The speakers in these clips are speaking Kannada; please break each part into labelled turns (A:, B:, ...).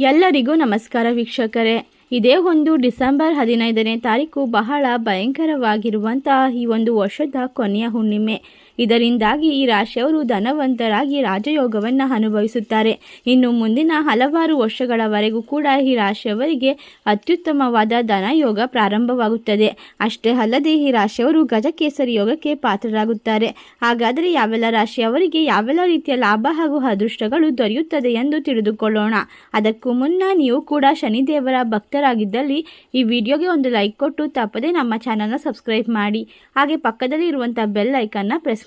A: ಎಲ್ಲರಿಗೂ ನಮಸ್ಕಾರ ವೀಕ್ಷಕರೇ. ಇದೇ ಒಂದು ಡಿಸೆಂಬರ್ ಹದಿನೈದನೇ ತಾರೀಕು ಬಹಳ ಭಯಂಕರವಾಗಿರುವಂತಹ ಈ ಒಂದು ವರ್ಷದ ಕೊನೆಯ ಹುಣ್ಣಿಮೆ. ಇದರಿಂದಾಗಿ ಈ ರಾಶಿಯವರು ಧನವಂತರಾಗಿ ರಾಜಯೋಗವನ್ನು ಅನುಭವಿಸುತ್ತಾರೆ. ಇನ್ನು ಮುಂದಿನ ಹಲವಾರು ವರ್ಷಗಳವರೆಗೂ ಕೂಡ ಈ ರಾಶಿಯವರಿಗೆ ಅತ್ಯುತ್ತಮವಾದ ಧನಯೋಗ ಪ್ರಾರಂಭವಾಗುತ್ತದೆ. ಅಷ್ಟೇ ಅಲ್ಲದೆ ಈ ರಾಶಿಯವರು ಗಜಕೇಸರಿ ಯೋಗಕ್ಕೆ ಪಾತ್ರರಾಗುತ್ತಾರೆ. ಹಾಗಾದರೆ ಯಾವೆಲ್ಲ ರಾಶಿಯವರಿಗೆ ಯಾವೆಲ್ಲ ರೀತಿಯ ಲಾಭ ಹಾಗೂ ಅದೃಷ್ಟಗಳು ದೊರೆಯುತ್ತದೆ ಎಂದು ತಿಳಿದುಕೊಳ್ಳೋಣ. ಅದಕ್ಕೂ ಮುನ್ನ ನೀವು ಕೂಡ ಶನಿದೇವರ ಭಕ್ತರಾಗಿದ್ದಲ್ಲಿ ಈ ವಿಡಿಯೋಗೆ ಒಂದು ಲೈಕ್ ಕೊಟ್ಟು ತಪ್ಪದೆ ನಮ್ಮ ಚಾನಲ್ನ ಸಬ್ಸ್ಕ್ರೈಬ್ ಮಾಡಿ. ಹಾಗೆ ಪಕ್ಕದಲ್ಲಿ ಇರುವಂಥ ಬೆಲ್ ಐಕನ್ನ ಪ್ರೆಸ್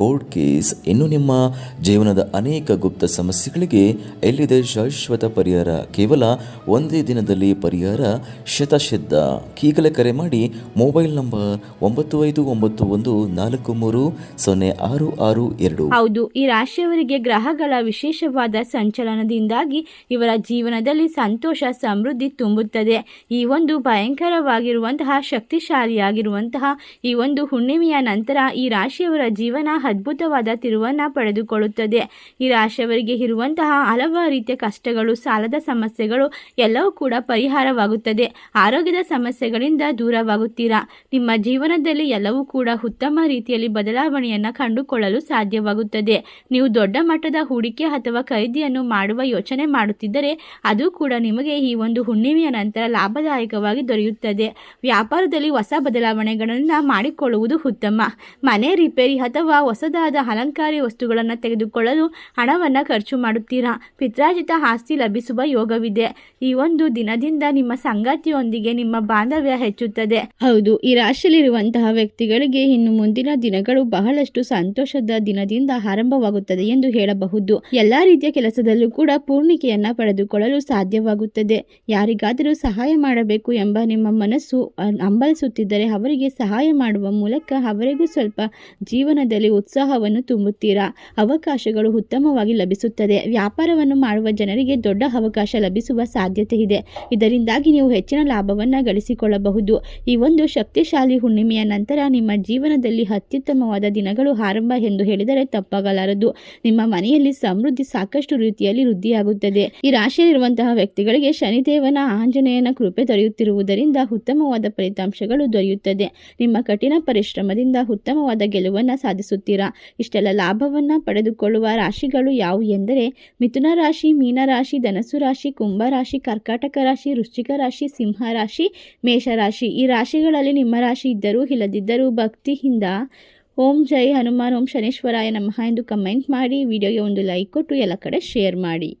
B: ಕೋರ್ಟ್ ಕೇಸ್, ಇನ್ನು ನಿಮ್ಮ ಜೀವನದ ಅನೇಕ ಗುಪ್ತ ಸಮಸ್ಯೆಗಳಿಗೆ ಎಲ್ಲಿದೆ ಶಾಶ್ವತ ಪರಿಹಾರ? ಕೇವಲ ಒಂದೇ ದಿನದಲ್ಲಿ ಪರಿಹಾರ? ಶತಸಿದ್ಧ ಈಗಲೇ ಕರೆ ಮಾಡಿ ಮೊಬೈಲ್ ನಂಬರ್ ಒಂಬತ್ತು ಐದು ಒಂಬತ್ತು ಒಂದು ನಾಲ್ಕು ಮೂರು ಸೊನ್ನೆ ಆರು ಆರು ಎರಡು.
A: ಹೌದು, ಈ ರಾಶಿಯವರಿಗೆ ಗ್ರಹಗಳ ವಿಶೇಷವಾದ ಸಂಚಲನದಿಂದಾಗಿ ಇವರ ಜೀವನದಲ್ಲಿ ಸಂತೋಷ, ಸಮೃದ್ಧಿ ತುಂಬುತ್ತದೆ. ಈ ಒಂದು ಭಯಂಕರವಾಗಿರುವಂತಹ, ಶಕ್ತಿಶಾಲಿಯಾಗಿರುವಂತಹ ಈ ಒಂದು ಹುಣ್ಣಿಮೆಯ ನಂತರ ಈ ರಾಶಿಯವರ ಜೀವನ ಅದ್ಭುತವಾದ ತಿರುವನ್ನು ಪಡೆದುಕೊಳ್ಳುತ್ತದೆ. ಈ ರಾಶಿಯವರಿಗೆ ಇರುವಂತಹ ಹಲವಾರು ರೀತಿಯ ಕಷ್ಟಗಳು, ಸಾಲದ ಸಮಸ್ಯೆಗಳು ಎಲ್ಲವೂ ಕೂಡ ಪರಿಹಾರವಾಗುತ್ತದೆ. ಆರೋಗ್ಯದ ಸಮಸ್ಯೆಗಳಿಂದ ದೂರವಾಗುತ್ತೀರಾ? ನಿಮ್ಮ ಜೀವನದಲ್ಲಿ ಎಲ್ಲವೂ ಕೂಡ ಉತ್ತಮ ರೀತಿಯಲ್ಲಿ ಬದಲಾವಣೆಯನ್ನು ಕಂಡುಕೊಳ್ಳಲು ಸಾಧ್ಯವಾಗುತ್ತದೆ. ನೀವು ದೊಡ್ಡ ಮಟ್ಟದ ಹೂಡಿಕೆ ಅಥವಾ ಖರೀದಿಯನ್ನು ಮಾಡುವ ಯೋಚನೆ ಮಾಡುತ್ತಿದ್ದರೆ ಅದು ಕೂಡ ನಿಮಗೆ ಈ ಒಂದು ಹುಣ್ಣಿಮೆಯ ನಂತರ ಲಾಭದಾಯಕವಾಗಿ ದೊರೆಯುತ್ತದೆ. ವ್ಯಾಪಾರದಲ್ಲಿ ಹೊಸ ಬದಲಾವಣೆಗಳನ್ನು ಮಾಡಿಕೊಳ್ಳುವುದು ಉತ್ತಮ. ಮನೆ ರಿಪೇರಿ ಅಥವಾ ಹೊಸದಾದ ಅಲಂಕಾರಿ ವಸ್ತುಗಳನ್ನು ತೆಗೆದುಕೊಳ್ಳಲು ಹಣವನ್ನು ಖರ್ಚು ಮಾಡುತ್ತೀರಾ? ಪಿತ್ರಾಜಿತ ಆಸ್ತಿ ಲಭಿಸುವ ಯೋಗವಿದೆ. ಈ ಒಂದು ದಿನದಿಂದ ನಿಮ್ಮ ಸಂಗಾತಿಯೊಂದಿಗೆ ನಿಮ್ಮ ಬಾಂಧವ್ಯ ಹೆಚ್ಚುತ್ತದೆ. ಹೌದು, ಈ ರಾಶಿಯಲ್ಲಿರುವಂತಹ ವ್ಯಕ್ತಿಗಳಿಗೆ ಇನ್ನು ಮುಂದಿನ ದಿನಗಳು ಬಹಳಷ್ಟು ಸಂತೋಷದ ದಿನದಿಂದ ಆರಂಭವಾಗುತ್ತದೆ ಎಂದು ಹೇಳಬಹುದು. ಎಲ್ಲಾ ರೀತಿಯ ಕೆಲಸದಲ್ಲೂ ಕೂಡ ಪೂರ್ಣಿಕೆಯನ್ನ ಪಡೆದುಕೊಳ್ಳಲು ಸಾಧ್ಯವಾಗುತ್ತದೆ. ಯಾರಿಗಾದರೂ ಸಹಾಯ ಮಾಡಬೇಕು ಎಂಬ ನಿಮ್ಮ ಮನಸ್ಸು ಅಂಬಲಿಸುತ್ತಿದ್ದರೆ ಅವರಿಗೆ ಸಹಾಯ ಮಾಡುವ ಮೂಲಕ ಅವರಿಗೂ ಸ್ವಲ್ಪ ಜೀವನದಲ್ಲಿ ಉತ್ಸಾಹವನ್ನು ತುಂಬುತ್ತೀರಾ? ಅವಕಾಶಗಳು ಉತ್ತಮವಾಗಿ ಲಭಿಸುತ್ತದೆ. ವ್ಯಾಪಾರವನ್ನು ಮಾಡುವ ಜನರಿಗೆ ದೊಡ್ಡ ಅವಕಾಶ ಲಭಿಸುವ ಸಾಧ್ಯತೆ ಇದೆ. ಇದರಿಂದಾಗಿ ನೀವು ಹೆಚ್ಚಿನ ಲಾಭವನ್ನು ಗಳಿಸಿಕೊಳ್ಳಬಹುದು. ಈ ಒಂದು ಶಕ್ತಿಶಾಲಿ ಹುಣ್ಣಿಮೆಯ ನಂತರ ನಿಮ್ಮ ಜೀವನದಲ್ಲಿ ಅತ್ಯುತ್ತಮವಾದ ದಿನಗಳು ಆರಂಭ ಎಂದು ಹೇಳಿದರೆ ತಪ್ಪಾಗಲಾರದು. ನಿಮ್ಮ ಮನೆಯಲ್ಲಿ ಸಮೃದ್ಧಿ ಸಾಕಷ್ಟು ರೀತಿಯಲ್ಲಿ ವೃದ್ಧಿಯಾಗುತ್ತದೆ. ಈ ರಾಶಿಯಲ್ಲಿರುವಂತಹ ವ್ಯಕ್ತಿಗಳಿಗೆ ಶನಿದೇವನ ಆಂಜನೇಯನ ಕೃಪೆ ದೊರೆಯುತ್ತಿರುವುದರಿಂದ ಉತ್ತಮವಾದ ಫಲಿತಾಂಶಗಳು ದೊರೆಯುತ್ತದೆ. ನಿಮ್ಮ ಕಠಿಣ ಪರಿಶ್ರಮದಿಂದ ಉತ್ತಮವಾದ ಗೆಲುವನ್ನು ಸಾಧಿಸುತ್ತೀರಾ? ಇಷ್ಟೆಲ್ಲ ಲಾಭವನ್ನ ಪಡೆದುಕೊಳ್ಳುವ ರಾಶಿಗಳು ಯಾವುವು ಎಂದರೆ, ಮಿಥುನ ರಾಶಿ ಮೀನರಾಶಿ ಧನಸು ರಾಶಿ, ಕುಂಭ ರಾಶಿ, ಕರ್ಕಾಟಕ ರಾಶಿ, ವೃಶ್ಚಿಕ ರಾಶಿ, ಸಿಂಹ ರಾಶಿ, ಮೇಷ ರಾಶಿ. ಈ ರಾಶಿಗಳಲ್ಲಿ ನಿಮ್ಮ ರಾಶಿ ಇದ್ದರೂ ಇಲ್ಲದಿದ್ದರೂ ಭಕ್ತಿಯಿಂದ ಓಂ ಜೈ ಹನುಮಾನ್ ಓಂ ಶನೇಶ್ವರಾಯ ನಮಃ ಎಂದು ಕಮೆಂಟ್ ಮಾಡಿ, ವಿಡಿಯೋಗೆ ಒಂದು ಲೈಕ್ ಕೊಟ್ಟು ಎಲ್ಲ ಕಡೆ ಶೇರ್ ಮಾಡಿ.